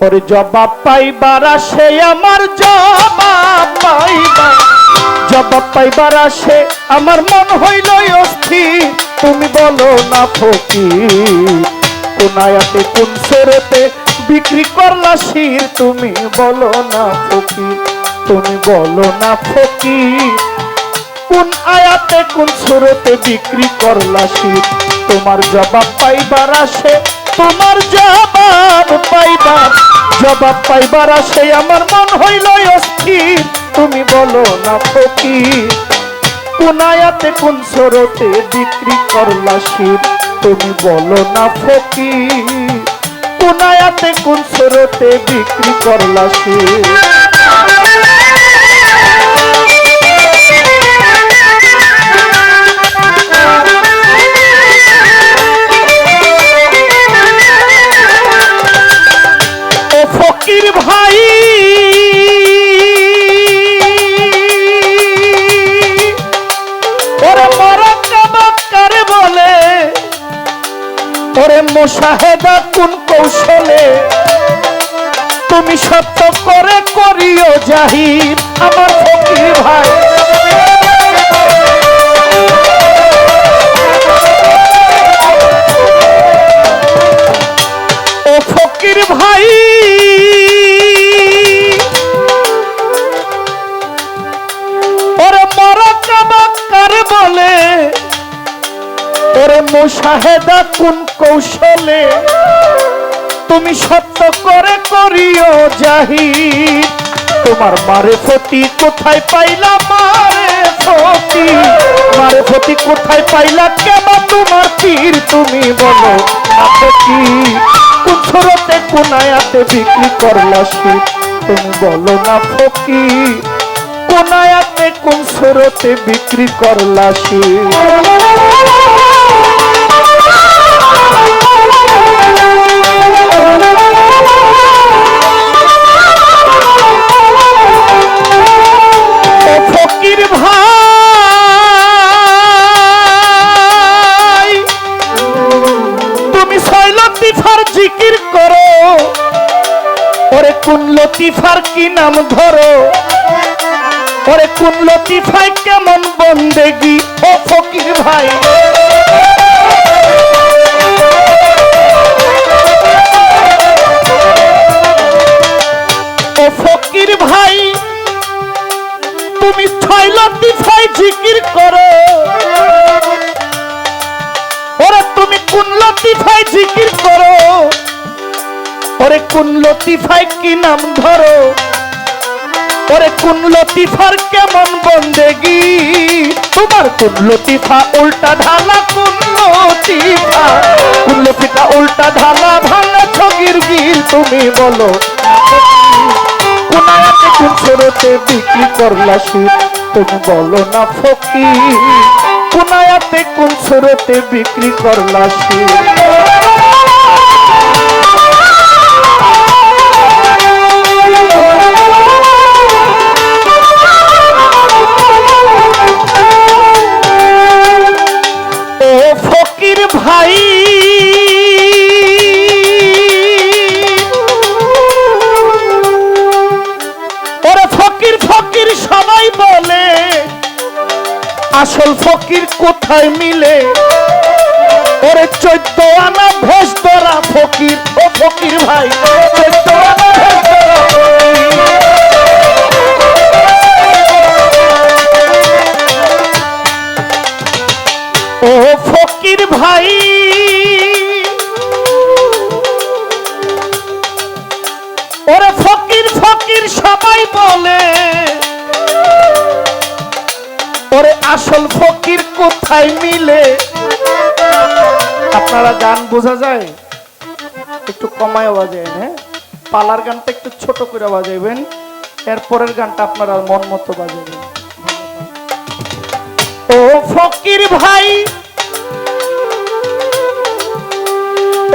ওরে জবাব পাইবার আসে, আমার জবাব পাইবার। জবাব পাইবার আসে, আমার মন হইল অস্থির। তুমি বলো না ফকির কোন আয়াতে কোন সেরেতে বিক্রি করলা শির? তুমি বলো না ফকির, তুমি বলো না ফকির। কোন আয়াতে কোন সুরতে বিক্রি করলা শীত তোমার জবাব পাইবার আসে তোমার জবাব পাইবার জবাব পাইবার আসে আমার মন হইল অস্থির। তুমি বলো না ফকির কোনায়াতে কোন সরতে বিক্রি করলা শীত তুমি বলো না ফকির কোনায়াতে কোন সরতে বিক্রি করলা শীত ওরে মোশাহেদা কোন কৌশলে? তুমি সত্য করে করিও জাহির। আমার ফকির ভাই মোশাহেদা কোন কৌশলে? তুমি সত্য করে করিও জাহির। তোমার মারে ফতি কোথায় পাইলা, মারে ফতি? মারে ফতি কোথায় পাইলা, কেমন তোমার তীর তুমি বলো না কোন ছোড়তে কোন আয়াতে বিক্রি করলা শীত তুমি বলো না ফকি কোন আয়াতে, কোন ছোড়তে বিক্রি করলা শীত ওরে কোন লতিফার কি নাম ধরো? ওরে কোন লতিফাই কেমন বন্দেগি ও ফকির ভাই। ও ফকির ভাই, তুমি ছয় লতিফাই জিকির করো। ওরে তুমি কোন লতিফাই জিকির করো? কোন লতিফাই কি নাম ধরো? ওরে কোন লতিফার কেমন বন্দেগি? তোমার কোন লতিফা উল্টা ঢালা, কোন লতিফা? কোন লতিফা উল্টা ঢালা, ভাঙা ছগির গির তুমি বলো। কোন আয়াতে কোন সুরতে বিক্রি করলা শীত তুমি বলো না ফকি কোন আয়াতে কোন সুরতে বিক্রি করলা শীত আসল ফকির কোথায় মিলে? ওরে চৈদ্দ আনা ভোজ ফকির। ও ফকির ভাই, চৈদ্দ আনা ভোজ ওরে আসল ফকির কোথায় মিলে? আপনারা গান বোঝা যায়? একটু কমায় বাজাবেন হ্যাঁ? পালার গানটা একটু ছোট করে বাজাইবেন, এরপরের গানটা আপনারা মন মতো বাজাবেন ও ফকির ভাই,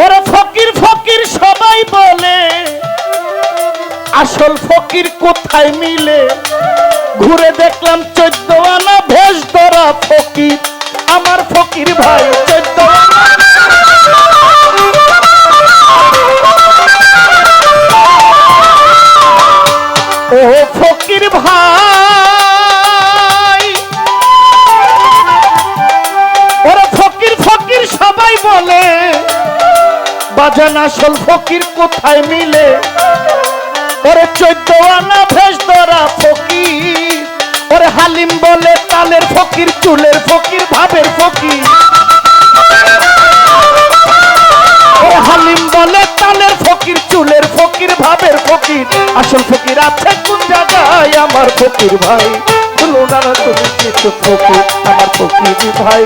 ওরা ফকির ফকির সবাই বলে, আসল ফকির কোথায় মিলে? ঘুরে দেখলাম চোদ্দ আনা ভেষ ধরা ফকির। আমার ফকির ভাই চোদ্দ ও ফকির ভাই। ওরা ফকির ফকির সবাই বলে, বাজান আসল ফকির কোথায় মিলে? ওরে চোদ্দ আনা ভেষ ধরা ফকির। ওরে হালিম বলে তালের ফকির, চুলের ফকির, ভাবের ফকির। ওরে হালিম বলে তালের ফকির, চুলের ফকির, ভাবের ফকির। আসল ফকির আছে কোন জায়গায়? আমার ফকির ভাই। বলো না না তুমি কিছু ফকির? আমার ফকির ভাই।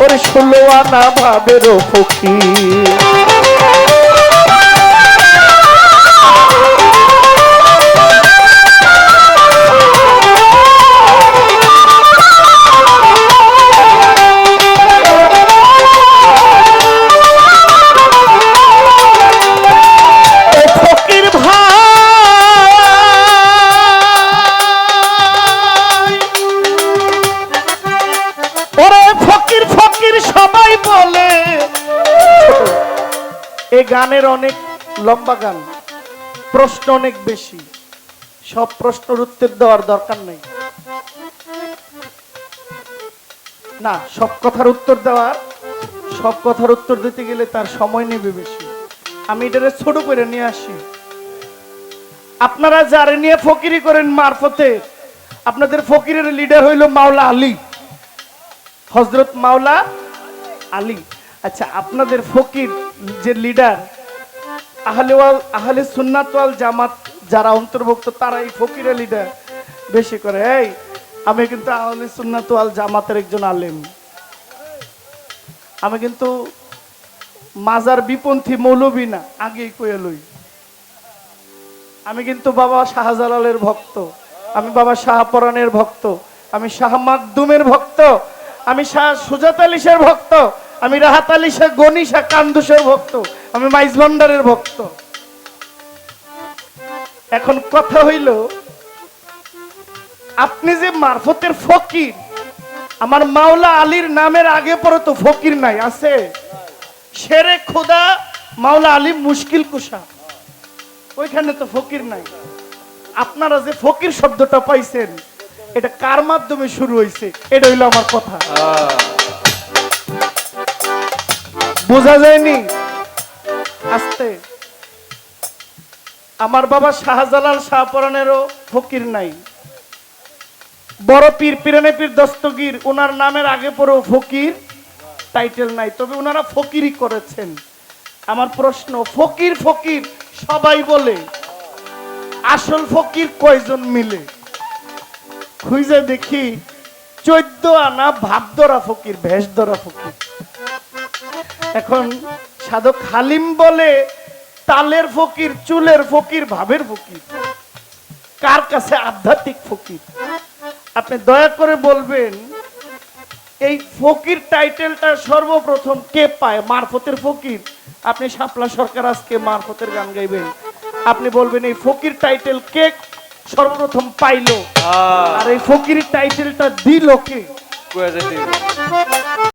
ওরে ষোলো আনা ভাবেরও ফকির। গানের অনেক লম্বা গান, প্রশ্ন অনেক বেশি। সব প্রশ্নের উত্তর দেওয়ার দরকার নেই। না, সব কথার উত্তর দেওয়ার, সব কথার উত্তর দিতে গেলে তার সময় নেবে বেশি। আমি এটারে ছোট করে নিয়ে আসি। আপনারা যারে নিয়ে ফকিরি করেন মারফতে, আপনাদের ফকিরের লিডার হইল মাওলা আলী। হজরত মাওলা আলী। আচ্ছা আপনাদের ফকির যে লিডার আহলে ওয়াল আহলে সুন্নাত ওয়াল জামাত যারা অন্তর্ভুক্ত তারা এই ফকিরের লিডার বেশি করে, এই, আমি কিন্তু আহলে সুন্নাত ওয়াল জামাতের একজন আলেম। আমি কিন্তু মাজার বিপন্থী মৌলবী না, আগেই কয়ে লই। আমি কিন্তু বাবা শাহজালালের ভক্ত, আমি বাবা শাহপরানের ভক্ত, আমি শাহ মাকদুমের ভক্ত, আমি শাহ সুজাত আলী শাহর ভক্ত আমি রাহাত আলী শাহ গনি শাহ কান্দুসের ভক্ত। আমি মাইজ ভান্ডারের ভক্ত। এখন কথা হইল, আপনি যে মারফতের ফকির, আমার মাওলা আলীর নামের আগে পরে তো ফকির নাই, আছে? শেরে খোদা, মাওলা আলী মুশকিল কুশা। ওইখানে তো ফকির নাই। আপনারা যে ফকির শব্দটা পাইছেন, এটা কার মাধ্যমে শুরু হয়েছে এটা হইল আমার কথা। বোঝা যায়নি। আস্তে। আমার বাবা শাহজালাল শাহপরানেরও ফকির নাই। বড় পীর পিরানে পীর দস্তগীর ওনার নামের আগে পরেও ফকির টাইটেল নাই। তবে ওনারা ফকিরই করেছেন। আমার প্রশ্ন, ফকির ফকির সবাই বলে, আসল ফকির কয়জন মিলে? খুঁজে দেখি, চোদ্দ আনা ভাব ধরা ফকির ভেষ ধরা ফকির। এখন সাধক হালিম বলে তালের ফকির চুলের ফকির ভাবের ফকির। কার কাছে আধ্যাত্মিক ফকির? আপনি দয়া করে বলবেন এই ফকির টাইটেলটা সর্বপ্রথম কে পায়? মারফতের ফকির? আপনি শাপলা সরকার আজকে মারফতের গান গাইবেন। আপনি বলবেন এই ফকির টাইটেল কে সর্বপ্রথম পাইলো? আর এই ফকির টাইটেলটা দিল কে?